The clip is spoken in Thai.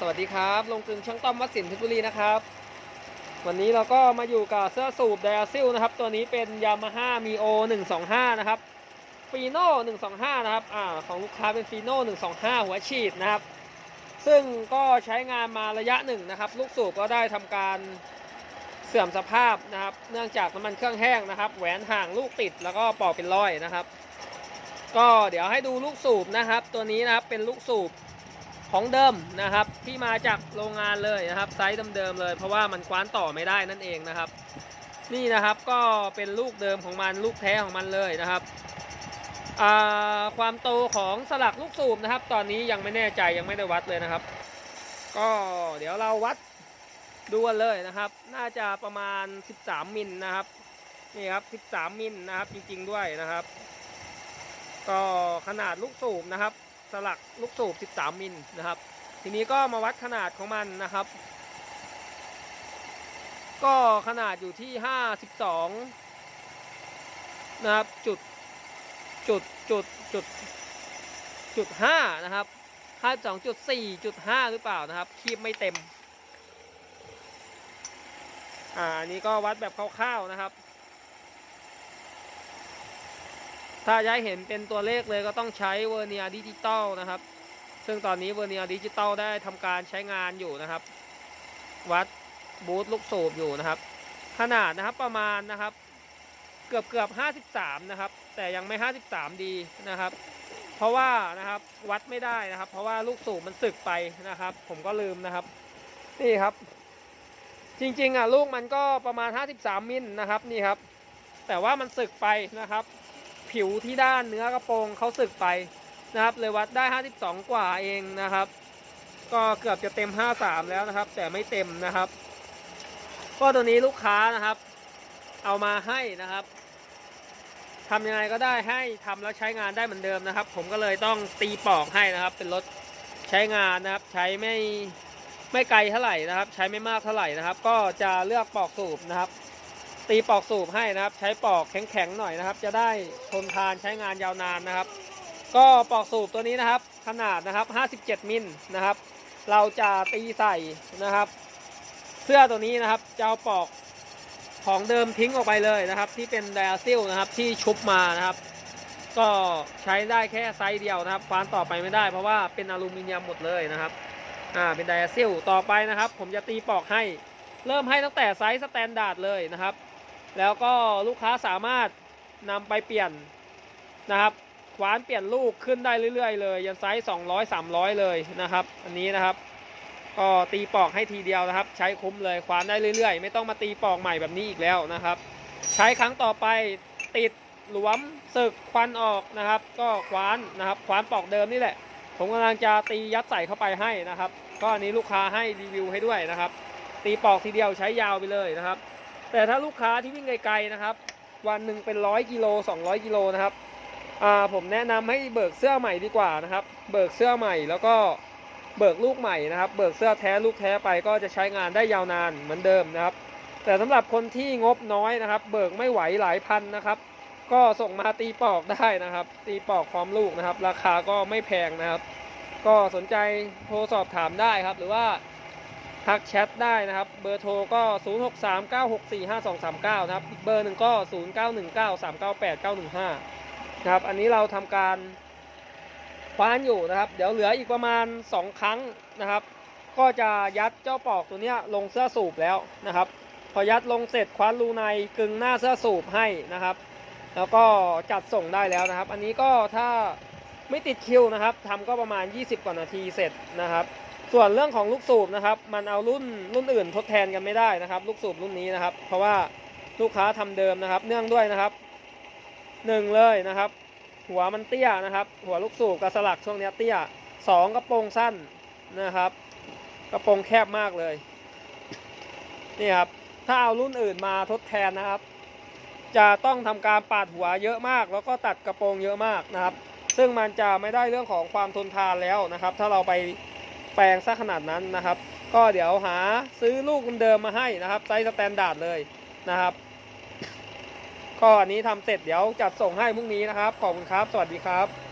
สวัสดีครับลงกลึงช่างต้อมวัดสินเพชรบุรีนะครับ วันนี้เราก็มาอยู่กับเสื้อสูบไดอาซิลนะครับ ตัวนี้เป็น Yamaha Mio 125นะครับฟีโน่125นะครับอ่าของลูกค้าเป็นฟีโน่125หัวฉีดนะครับ ซึ่งก็ใช้งานมาระยะหนึ่งนะครับ ลูกสูบก็ได้ทำการเสื่อมสภาพนะครับ เนื่องจากน้ำมันเครื่องแห้งนะครับ แหวนห่างลูกติดแล้วก็ปอกเป็นรอยนะครับ ก็เดี๋ยวให้ดูลูกสูบนะครับ ตัวนี้นะครับเป็นลูกสูบ ของเดิมนะครับที่มาจากโรงงานเลยนะครับไซส์เดิมๆเลย เพราะว่ามันคว้านต่อไม่ได้นั่นเองนะครับ นี่นะครับก็เป็นลูกเดิมของมันลูกแท้ของมันเลยนะครับความโตของสลักลูกสูบนะครับ ตอนนี้ยังไม่แน่ใจยังไม่ได้วัดเลยนะครับ ก็เดี๋ยวเราวัดดูกันเลยนะครับ น่าจะประมาณ 13 มิลนะครับนี่ครับ 13 มิลนะครับจริงๆด้วยนะครับ ก็ขนาดลูกสูบนะครับ สลักลูกสูบ 13 มิลนะครับ ทีนี้ก็มาวัดขนาดของมันนะครับ ก็ขนาดอยู่ที่ 52 นะครับจุดจุดจุดจุดจุดห้านะครับ52จุด4จุด5หรือเปล่านะครับ คีบไม่เต็ม อ่า อันนี้ก็วัดแบบคร่าวๆนะครับ ถ้าจะให้เห็นเป็นตัวเลขเลยก็ต้องใช้เวอร์เนียดิจิตอลนะครับ ซึ่งตอนนี้เวอร์เนียดิจิตอลได้ทำการใช้งานอยู่นะครับ วัดบูทลูกสูบอยู่นะครับ ขนาดนะครับประมาณนะครับ เกือบเกือบ53 นะครับ แต่ยังไม่ 53 ดีนะครับ เพราะว่านะครับวัดไม่ได้นะครับ เพราะว่าลูกสูบมันสึกไปนะครับ ผมก็ลืมนะครับ นี่ครับ จริงๆอะลูกมันก็ประมาณ 53 มิลนะครับนี่ครับ แต่ว่ามันสึกไปนะครับ ผิวที่ด้านเนื้อกระโปรงเขาสึกไปนะครับเลยวัดได้ 52 กว่าเองนะครับ ก็เกือบจะเต็ม 53 แล้วนะครับ แต่ไม่เต็มนะครับก็ตัวนี้ลูกค้านะครับ เอามาให้นะครับทำยังไงก็ได้ให้ทำแล้วใช้งานได้เหมือนเดิมนะครับ ผมก็เลยต้องตีปอกให้นะครับ เป็นรถใช้งานนะครับ ใช้ไม่ไม่ไกลเท่าไหร่นะครับ ใช้ไม่มากเท่าไหร่นะครับ ก็จะเลือกปอกสูบนะครับ ตีปอกสูบให้นะครับ ใช้ปอกแข็งๆหน่อยนะครับ จะได้ทนทานใช้งานยาวนานนะครับ ก็ปอกสูบตัวนี้นะครับ ขนาดนะครับ 57 มิลนะครับ เราจะตีใส่นะครับเสื้อตัวนี้นะครับจะเอาปอกของเดิมทิ้งออกไปเลยนะครับ ที่เป็นไดอาซิลนะครับที่ชุบมานะครับ ก็ใช้ได้แค่ไซส์เดียวนะครับฟานต่อไปไม่ได้ เพราะว่าเป็นอลูมิเนียมหมดเลยนะครับอ่าเป็นไดอาซิลต่อไปนะครับ ผมจะตีปอกให้เริ่มให้ตั้งแต่ไซส์สแตนดาร์ดเลยนะครับ แล้วก็ลูกค้าสามารถนำไปเปลี่ยนนะครับขวานเปลี่ยนลูกขึ้นได้เรื่อย ๆ เลย ยันไซส์200 300 เลยนะครับ อันนี้นะครับ ก็ตีปอกให้ทีเดียวนะครับ ใช้คุ้มเลยขวานได้เรื่อย ๆ ไม่ต้องมาตีปอกใหม่แบบนี้อีกแล้วนะครับ ใช้ครั้งต่อไปติดหลวมสึกควันออกนะครับ ก็ขวานนะครับขวานปอกเดิมนี่แหละ ผมกำลังจะตียัดใส่เข้าไปให้นะครับ ก็อันนี้ลูกค้าให้รีวิวให้ด้วยนะครับ ตีปอกทีเดียวใช้ยาวไปเลยนะครับ แต่ถ้าลูกค้าที่วิ่งไกลๆนะครับ วันหนึ่งเป็นร้อยกิโล200กิโลนะครับผมแนะนำให้เบิกเสื้อใหม่ดีกว่านะครับ เบิกเสื้อใหม่แล้วก็เบิกลูกใหม่นะครับ เบิกเสื้อแท้ลูกแท้ไปก็จะใช้งานได้ยาวนานเหมือนเดิมนะครับ แต่สำหรับคนที่งบน้อยนะครับ เบิกไม่ไหวหลายพันนะครับ ก็ส่งมาตีปอกได้นะครับ ตีปอกพร้อมลูกนะครับ ราคาก็ไม่แพงนะครับ ก็สนใจโทรสอบถามได้ครับ หรือว่า ทักแชทได้นะครับ เบอร์โทรก็ 0639645239 นะครับ อีกเบอร์หนึ่งก็ 0919398915 นะครับ อันนี้เราทำการคว้านอยู่นะครับ เดี๋ยวเหลืออีกประมาณ 2 ครั้งนะครับ ก็จะยัดเจ้าปอกตัวเนี้ยลงเสื้อสูบแล้วนะครับ พอยัดลงเสร็จคว้านรูในกึงหน้าเสื้อสูบให้นะครับ แล้วก็จัดส่งได้แล้วนะครับ อันนี้ก็ถ้าไม่ติดคิวนะครับทำก็ประมาณ 20 กว่านาทีเสร็จนะครับ ส่วนเรื่องของลูกสูบนะครับ มันเอารุ่นรุ่นอื่นทดแทนกันไม่ได้นะครับ ลูกสูบรุ่นนี้นะครับ เพราะว่าลูกค้าทำเดิมนะครับ เนื่องด้วยนะครับหนึ่งเลยนะครับ หัวมันเตี้ยนะครับ หัวลูกสูบกับสลักช่วงนี้เตี้ยสองกระโปรงสั้นนะครับ กระโปรงแคบมากเลยนี่ครับถ้าเอารุ่นอื่นมาทดแทนนะครับ จะต้องทำการปาดหัวเยอะมาก แล้วก็ตัดกระโปรงเยอะมากนะครับ ซึ่งมันจะไม่ได้เรื่องของความทนทานแล้วนะครับ ถ้าเราไป แปลงซะขนาดนั้นนะครับ ก็เดี๋ยวหาซื้อลูกเดิมมาให้นะครับไซส์สแตนดาร์ดเลยนะครับ ก็อันนี้ทำเสร็จเดี๋ยวจัดส่งให้พรุ่งนี้นะครับ ขอบคุณครับ สวัสดีครับ